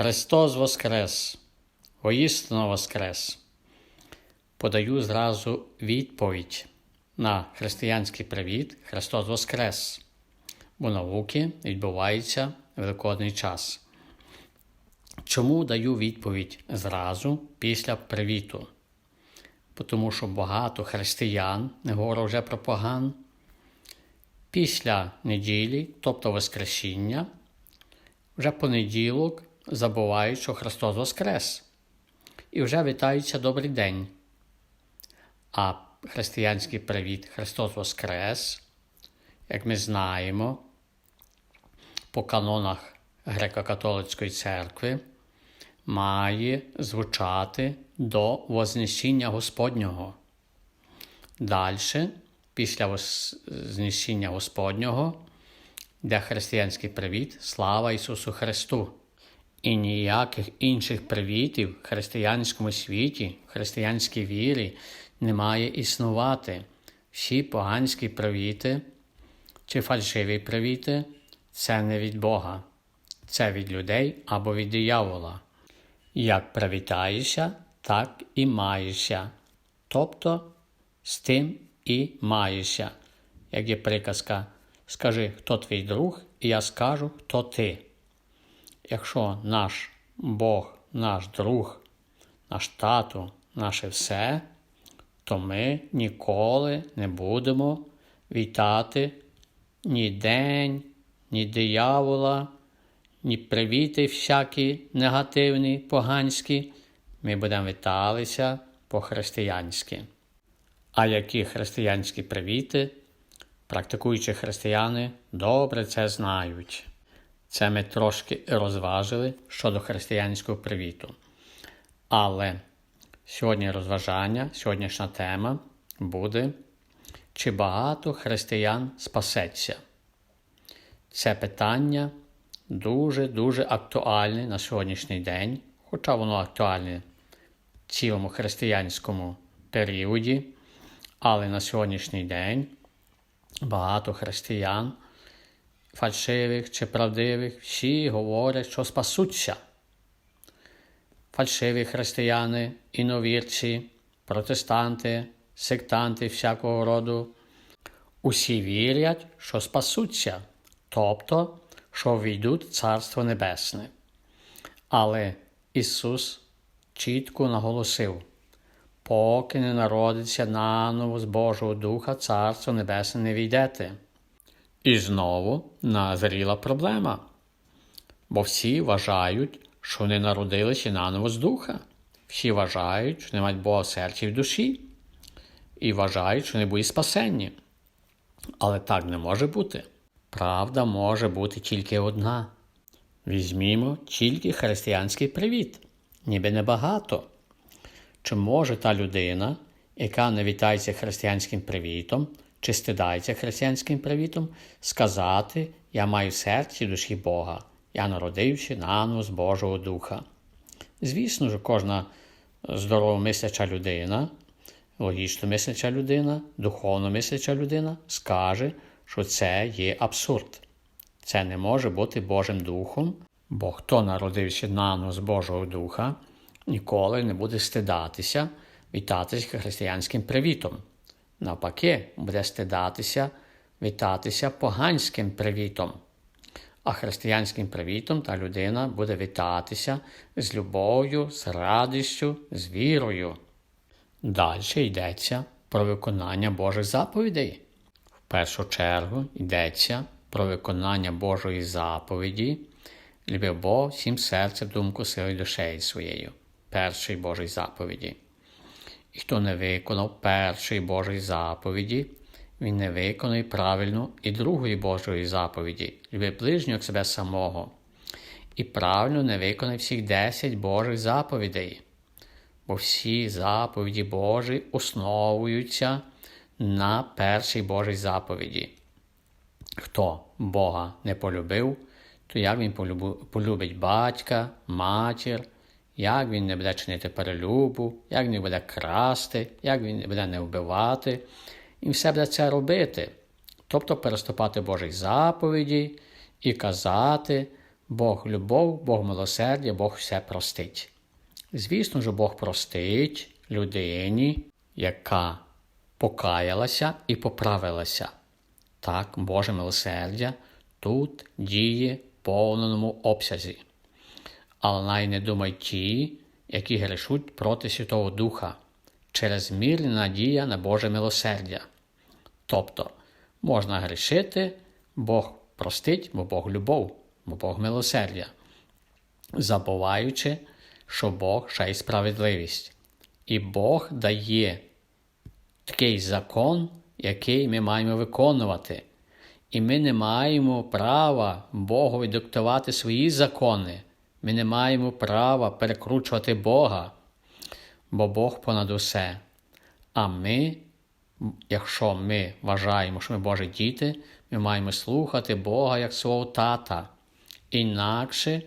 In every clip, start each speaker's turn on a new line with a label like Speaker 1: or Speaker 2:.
Speaker 1: Христос Воскрес! Воістину Воскрес! Подаю зразу відповідь на християнський привіт Христос Воскрес, бо науки відбувається великодний час. Чому даю відповідь зразу після привіту? Тому що багато християн, не говорю вже про поган, після неділі, тобто Воскресіння, вже понеділок забувають, що Христос Воскрес. І вже вітаються добрий день. А християнський привіт Христос Воскрес, як ми знаємо, по канонах Греко-католицької церкви, має звучати до Вознесіння Господнього. Далі, після Вознесіння Господнього, йде християнський привіт, слава Ісусу Христу! І ніяких інших привітів в християнському світі, в християнській вірі не має існувати. Всі поганські привіти чи фальшиві привіти це не від Бога, це від людей або від диявола. Як привітаєшся, так і маєшся. Тобто з тим і маєшся. Як є приказка, скажи, хто твій друг, і я скажу, хто ти. Якщо наш Бог, наш друг, наш тату, наше все, то ми ніколи не будемо вітати ні день, ні диявола, ні привіти всякі негативні, поганські. Ми будемо віталися по-християнськи. А які християнські привіти, практикуючі християни добре це знають. Це ми трошки розважили щодо християнського привіту. Але сьогодні розважання, сьогоднішня тема буде, чи багато християн спасеться. Це питання дуже-дуже актуальне на сьогоднішній день, хоча воно актуальне в цілому християнському періоді, але на сьогоднішній день багато християн фальшивих чи правдивих, всі говорять, що спасуться. Фальшиві християни, іновірці, протестанти, сектанти всякого роду. Усі вірять, що спасуться, тобто, що війдуть Царство Небесне. Але Ісус чітко наголосив, поки не народиться наново з Божого Духа, Царство Небесне не війдете. І знову назріла проблема. Бо всі вважають, що вони народилися наново з духа. Всі вважають, що не мають Бога в серці і в душі. І вважають, що не будуть спасенні. Але так не може бути. Правда може бути тільки одна. Візьмімо тільки християнський привіт, ніби небагато. Чи може та людина, яка не вітається християнським привітом, чи стидається християнським привітом, сказати Я маю в серці душі Бога, я народився наново з Божого Духа. Звісно ж, кожна здорово мисляча людина, логічно мисляча людина, духовно мисляча людина скаже, що це є абсурд. Це не може бути Божим Духом, бо хто народився наново з Божого Духа, ніколи не буде стидатися, вітатися християнським привітом. Навпаки, буде стидатися, вітатися поганським привітом. А християнським привітом та людина буде вітатися з любов'ю, з радістю, з вірою. Далі йдеться про виконання Божих заповідей. В першу чергу йдеться про виконання Божої заповіді, люби Бог всім серцем, думку, силою душею своєю. Першої Божої заповіді. І хто не виконав першої Божої заповіді, він не виконує правильно і другої Божої заповіді, люби ближнього себе самого, і правильно не виконує всіх десять Божих заповідей, бо всі заповіді Божі основуються на першій Божій заповіді. Хто Бога не полюбив, то як він полюбить батька, матір, як він не буде чинити перелюбу, як він не буде красти, як він буде не вбивати, і все буде це робити, тобто переступати Божі заповіді і казати, Бог любов, Бог милосердя, Бог все простить. Звісно ж, Бог простить людині, яка покаялася і поправилася. Так, Боже милосердя тут діє в повному обсязі. Але най не думай ті, які грішуть проти Святого Духа, через мірна надія на Боже милосердя. Тобто, можна грішити, Бог простить, бо Бог любов, бо Бог милосердя, забуваючи, що Бог ще й справедливість. І Бог дає такий закон, який ми маємо виконувати. І ми не маємо права Богові диктувати свої закони. Ми не маємо права перекручувати Бога, бо Бог понад усе. А ми, якщо ми вважаємо, що ми Божі діти, ми маємо слухати Бога як свого тата. Інакше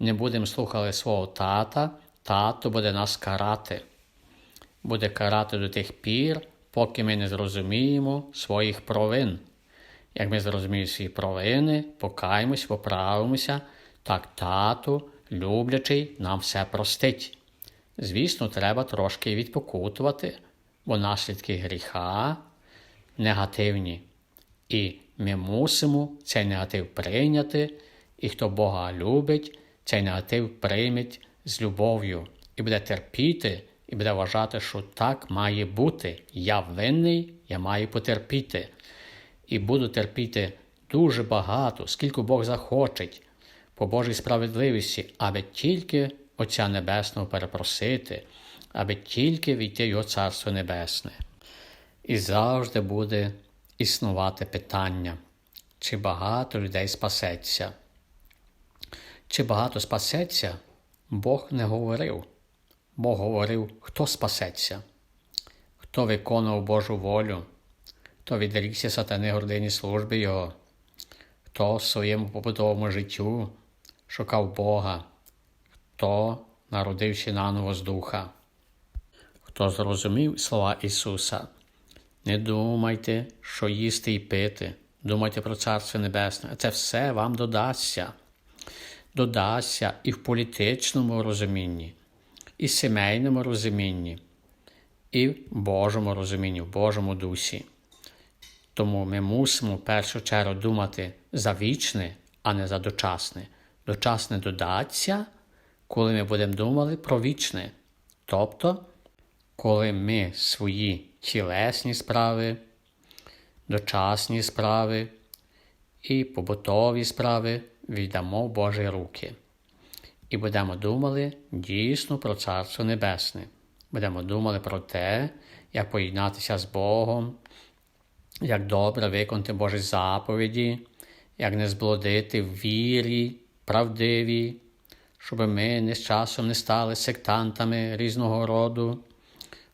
Speaker 1: не будемо слухати свого тата, тато буде нас карати. Буде карати до тих пір, поки ми не зрозуміємо своїх провин. Як ми зрозуміємо свої провини, покаємось, поправимося, так тату, люблячий, нам все простить. Звісно, треба трошки відпокутувати, бо наслідки гріха негативні. І ми мусимо цей негатив прийняти, і хто Бога любить, цей негатив прийме з любов'ю і буде терпіти, і буде вважати, що так має бути. Я винний, я маю потерпіти. І буду терпіти дуже багато, скільки Бог захочеть, по Божій справедливості, аби тільки Отця Небесного перепросити, аби тільки війти Його Царство Небесне. І завжди буде існувати питання, чи багато людей спасеться. Чи багато спасеться, Бог не говорив. Бог говорив, хто спасеться, хто виконував Божу волю, хто відрікся сатани гордині служби Його, хто в своєму побутовому життю шукав Бога, хто народився наново з духа, хто зрозумів слова Ісуса. Не думайте, що їсти і пити, думайте про Царство Небесне, це все вам додасться. Додасться і в політичному розумінні, і в сімейному розумінні, і в Божому розумінні, в Божому дусі. Тому ми мусимо в першу чергу думати за вічне, а не за дочасне. Дочасне додаться, коли ми будемо думати про вічне. Тобто, коли ми свої тілесні справи, дочасні справи і побутові справи віддамо в Божі руки. І будемо думали дійсно про Царство Небесне. Будемо думали про те, як поєднатися з Богом, як добре виконати Божі заповіді, як не зблудити в вірі, правдиві, щоб ми не з часом не стали сектантами різного роду,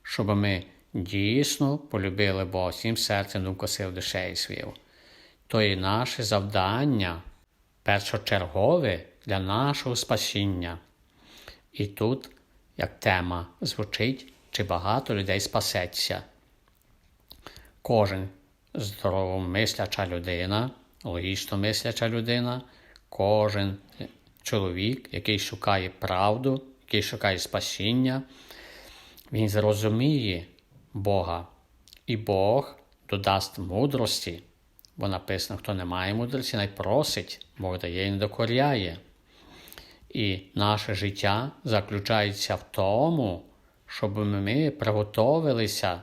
Speaker 1: щоб ми дійсно полюбили Бога всім серцем, думку сил душею свою. То є наше завдання першочергове для нашого спасіння. І тут, як тема звучить, чи багато людей спасеться. Кожен здоровомисляча людина, логічно мисляча людина, кожен чоловік, який шукає правду, який шукає спасіння, він зрозуміє Бога. І Бог додасть мудрості, бо написано, хто не має мудрості, най просить, Бог дає і не докоряє. І наше життя заключається в тому, щоб ми приготовилися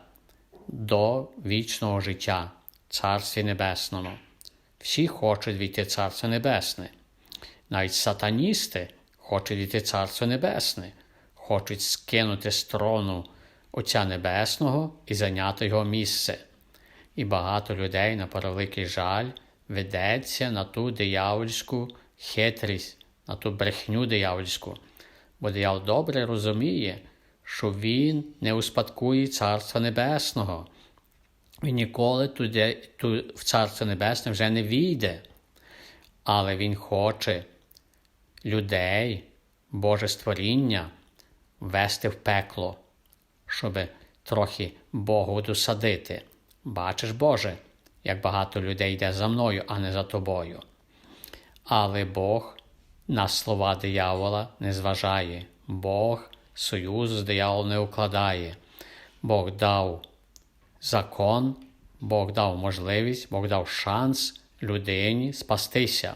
Speaker 1: до вічного життя, Царстві Небесному. Всі хочуть війти Царство Небесне. Навіть сатаністи хочуть війти Царство Небесне, хочуть скинути з трону Отця Небесного і зайняти його місце. І багато людей, на превеликий жаль, ведеться на ту диявольську хитрість, на ту брехню диявольську, бо диявол добре розуміє, що він не успадкує Царства Небесного. Він ніколи туди, ту, в Царство Небесне вже не війде. Але Він хоче людей, Боже створіння ввести в пекло, щоб трохи Богу досадити. Бачиш, Боже, як багато людей йде за мною, а не за тобою. Але Бог на слова диявола не зважає. Бог союзу з дияволом не укладає. Бог дав закон, Бог дав можливість, Бог дав шанс людині спастися.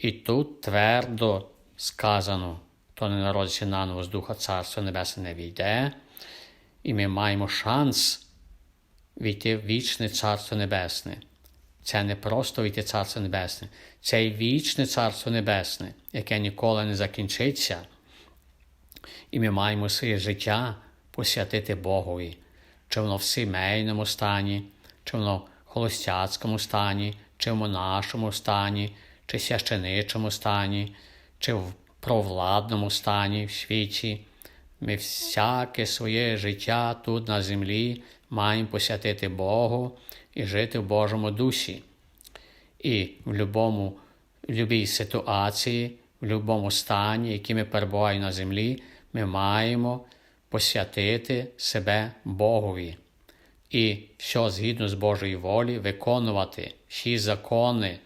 Speaker 1: І тут твердо сказано, хто не народиться наново з Духа Царства Небесне не війде, і ми маємо шанс війти в вічне Царство Небесне. Це не просто війти Царство Небесне, це й вічне Царство Небесне, яке ніколи не закінчиться. І ми маємо своє життя посвятити Богові, чи воно в сімейному стані, чи воно в холостяцькому стані, чи в монашому стані, чи священичому стані, чи в провладному стані в світі. Ми всяке своє життя тут на землі маємо посвятити Богу і жити в Божому дусі. І в будь-якому в будь-якій ситуації, в будь-якому стані, який ми перебуваємо на землі, ми маємо посвятити себе Богові і що згідно з Божої волі виконувати всі закони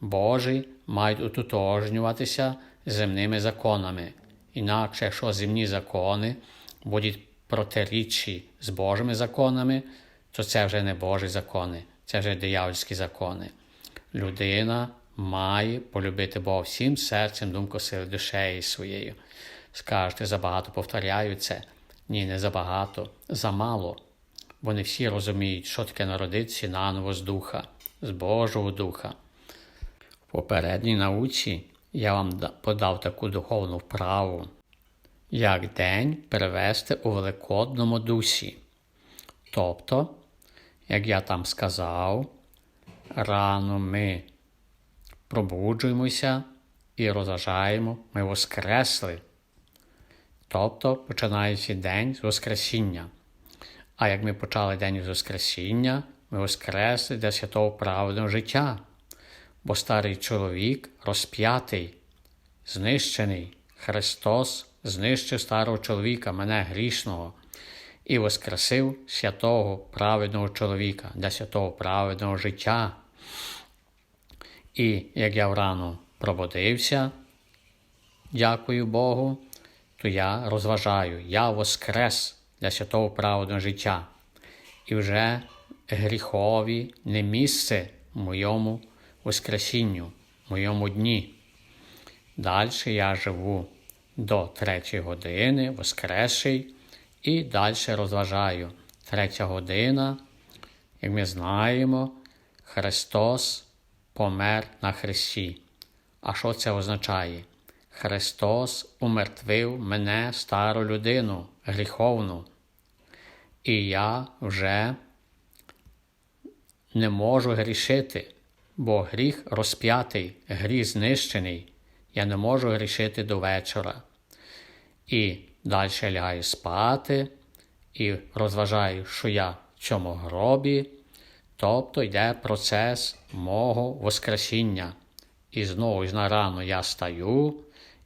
Speaker 1: Божі мають утотожнюватися земними законами. Інакше, якщо земні закони будуть протиріччі з Божими законами, то це вже не Божі закони, це вже диявольські закони. Людина має полюбити Бога всім серцем, думкою, сили, душею своєю. Скажете, забагато повторяю це. Ні, не забагато, замало. Бо не всі розуміють, що таке народитися наново з духа, з Божого Духа. Попередній науці я вам подав таку духовну вправу, як день перевести у Великодному дусі. Тобто, як я там сказав, рано ми пробуджуємося і розважаємо, ми воскресли. Тобто починається день з Воскресіння. А як ми почали день з Воскресіння, ми воскресли для святого праведного життя, бо старий чоловік розп'ятий, знищений. Христос знищив старого чоловіка, мене грішного, і воскресив святого праведного чоловіка для святого праведного життя. І як я врано пробудився, дякую Богу то я розважаю, я воскрес для святого праведного життя, і вже гріхові не місце в моєму Воскресінню, моєму дні. Далі я живу до третьої години, воскресший, і далі розважаю. Третя година, як ми знаємо, Христос помер на Христі. А що це означає? Христос умертвив мене стару людину гріховну, і я вже не можу грішити, бо гріх розп'ятий, гріх знищений, я не можу грішити до вечора. І далі лягаю спати і розважаю, що я в цьому гробі, тобто йде процес мого Воскресіння. І знову ж на рано я стаю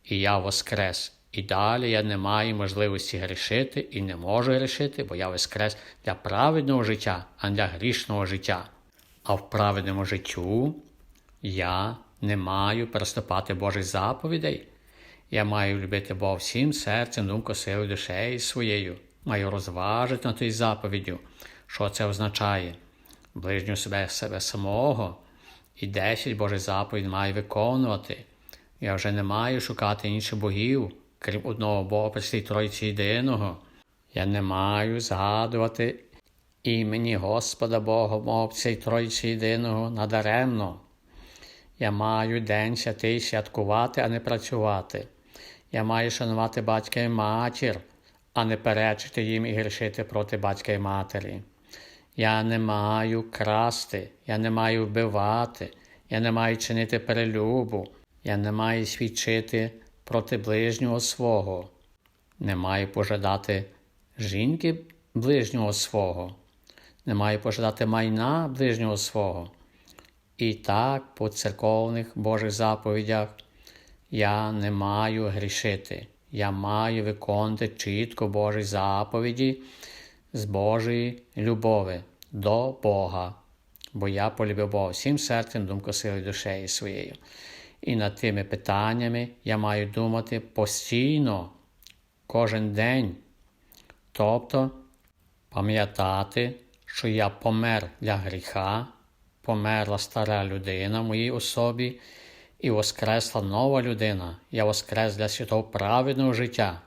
Speaker 1: і я воскрес. І далі я не маю можливості грішити і не можу грішити, бо я воскрес для праведного життя, а не для грішного життя. А в праведному життю я не маю переступати Божих заповідей. Я маю любити Бога всім серцем, думкою, силою, душею своєю. Маю розважити на тій заповіддю, що це означає. Ближню себе себе самого і десять Божих заповідь маю виконувати. Я вже не маю шукати інших богів, крім одного Бога Пресвій Тройці єдиного. Я не маю згадувати імені Господа Бога Мовця і Тройці єдиного надаремно. Я маю день святий святкувати, а не працювати. Я маю шанувати батька і матір, а не перечити їм і грішити проти батька і матері. Я не маю красти, я не маю вбивати, я не маю чинити перелюбу. Я не маю свідчити проти ближнього свого, не маю пожадати жінки ближнього свого, не маю пожадати майна ближнього свого. І так, по церковних Божих заповідях, я не маю грішити. Я маю виконувати чітко Божі заповіді з Божої любові до Бога, бо я полюбив Бога всім серцем, думкою, силою душею своєю. І над тими питаннями я маю думати постійно, кожен день. Тобто пам'ятати, що я помер для гріха, померла стара людина в моїй особі, і воскресла нова людина. Я воскрес для святого праведного життя.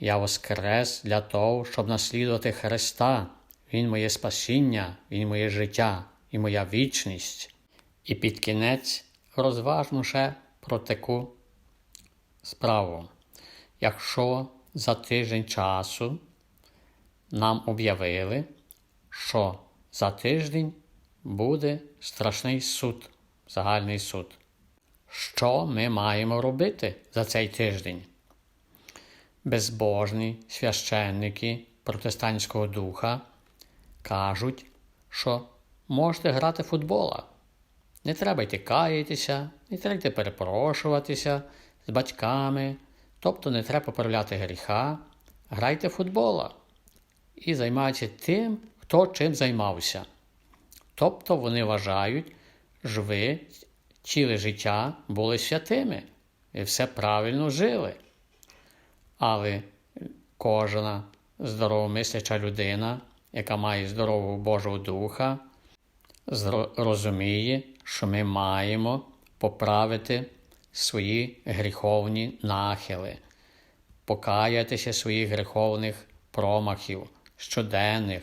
Speaker 1: Я воскрес для того, щоб наслідувати Христа. Він моє спасіння, Він моє життя і моя вічність. І під кінець розважмо ще про таку справу. Якщо за тиждень часу нам об'явили, що за тиждень буде страшний суд, загальний суд. Що ми маємо робити за цей тиждень? Безбожні священники протестантського духа кажуть, що можете грати футбола. Не треба йти каятися, не треба йти перепрошуватися з батьками, тобто не треба поправляти гріха, грайте футбола і займайтеся тим, хто чим займався. Тобто вони вважають, що ви ціле життя були святими і все правильно жили. Але кожна здоровомисляча людина, яка має здорового Божого Духа, розуміє, що ми маємо поправити свої гріховні нахили, покаятися своїх гріховних промахів, щоденних,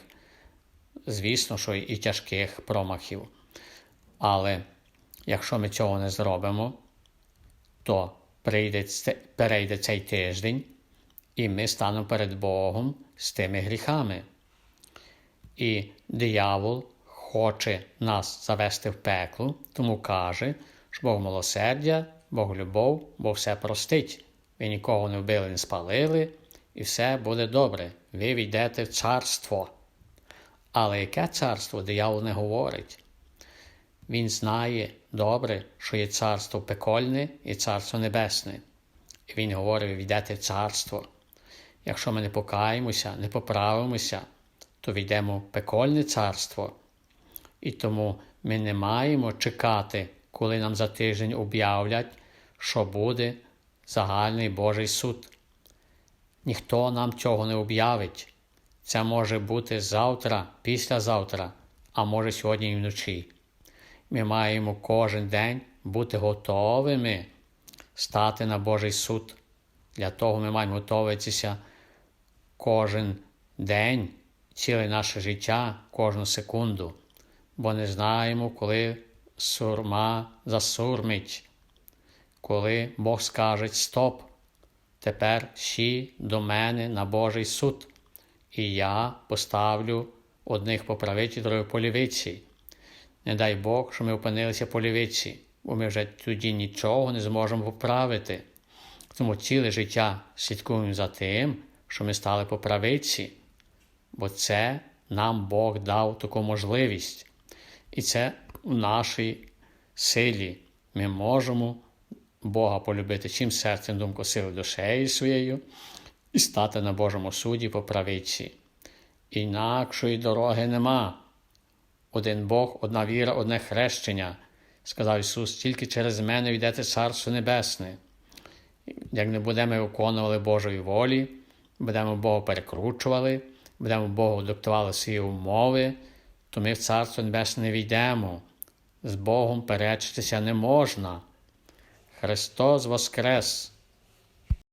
Speaker 1: звісно, що і тяжких промахів. Але якщо ми цього не зробимо, то прийде, перейде цей тиждень, і ми станемо перед Богом з тими гріхами. І диявол хоче нас завести в пекло, тому каже, що Бог милосердя, Бог любов, Бог все простить. Ви нікого не вбили, не спалили, і все буде добре. Ви війдете в царство. Але яке царство диявол не говорить? Він знає добре, що є царство пекольне і царство небесне. І він говорить, війдете в царство. Якщо ми не покаємося, не поправимося, то війдемо в пекольне царство. І тому ми не маємо чекати, коли нам за тиждень об'являть, що буде загальний Божий суд. Ніхто нам цього не об'явить. Це може бути завтра, післязавтра, а може сьогодні і вночі. Ми маємо кожен день бути готовими стати на Божий суд. Для того ми маємо готуватися кожен день, ціле наше життя, кожну секунду, бо не знаємо, коли сурма засурмить, коли Бог скаже Стоп, тепер всі до мене на Божий суд, і я поставлю одних по правиці, других по лівиці. Не дай Бог, що ми опинилися по лівиці, бо ми вже тоді нічого не зможемо поправити. Тому ціле життя слідкуємо за тим, що ми стали по правиці, бо це нам Бог дав таку можливість. І це в нашій силі. Ми можемо Бога полюбити чим серцем, думкою, силою, душею своєю і стати на Божому суді по правиці. Інакшої дороги нема. Один Бог, одна віра, одне хрещення, сказав Ісус, тільки через мене йдете Царство Небесне. Як не будемо виконували Божої волі, будемо Бога перекручували, будемо Богу диктували свої умови, то ми в Царство Небесне не війдемо. З Богом перечитися не можна. Христос Воскрес!